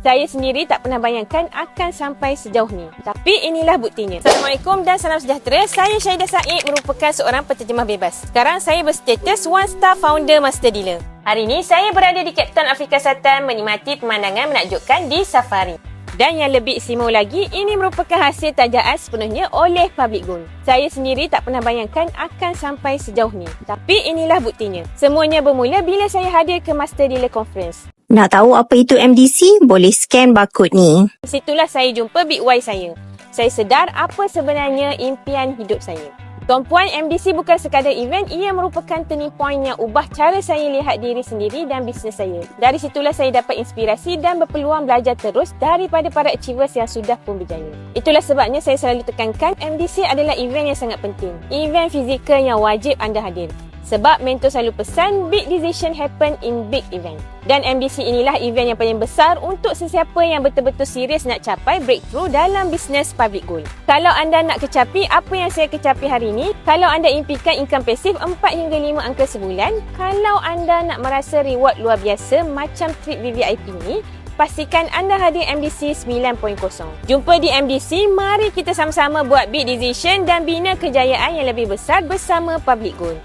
Saya sendiri tak pernah bayangkan akan sampai sejauh ni. Tapi inilah buktinya. Assalamualaikum dan salam sejahtera. Saya Syahidah Said merupakan seorang penterjemah bebas. Sekarang saya berstatus One Star Founder Master Dealer. Hari ini saya berada di Cape Town, Afrika Selatan menikmati pemandangan menakjubkan di safari. Dan yang lebih istimewa lagi, ini merupakan hasil tajaan sepenuhnya oleh Public Gold. Saya sendiri tak pernah bayangkan akan sampai sejauh ni. Tapi inilah buktinya. Semuanya bermula bila saya hadir ke Master Dealer Conference. Nak tahu apa itu MDC? Boleh scan barcode ni. Situlah saya jumpa Big Y saya. Saya sedar apa sebenarnya impian hidup saya. Tuan-puan, MDC bukan sekadar event, ia merupakan turning point yang ubah cara saya lihat diri sendiri dan bisnes saya. Dari situlah saya dapat inspirasi dan berpeluang belajar terus daripada para achievers yang sudah pun berjaya. Itulah sebabnya saya selalu tekankan MDC adalah event yang sangat penting. Event fizikal yang wajib anda hadir. Sebab mentor selalu pesan big decision happen in big event. Dan MDC inilah event yang paling besar untuk sesiapa yang betul-betul serius nak capai breakthrough dalam bisnes public goal. Kalau anda nak kecapi apa yang saya kecapi hari ini, kalau anda impikan income pasif 4 hingga 5 angka sebulan, kalau anda nak merasa reward luar biasa macam trip VVIP ni, pastikan anda hadir MDC 9.0. Jumpa di MDC, mari kita sama-sama buat big decision dan bina kejayaan yang lebih besar bersama Public Goal.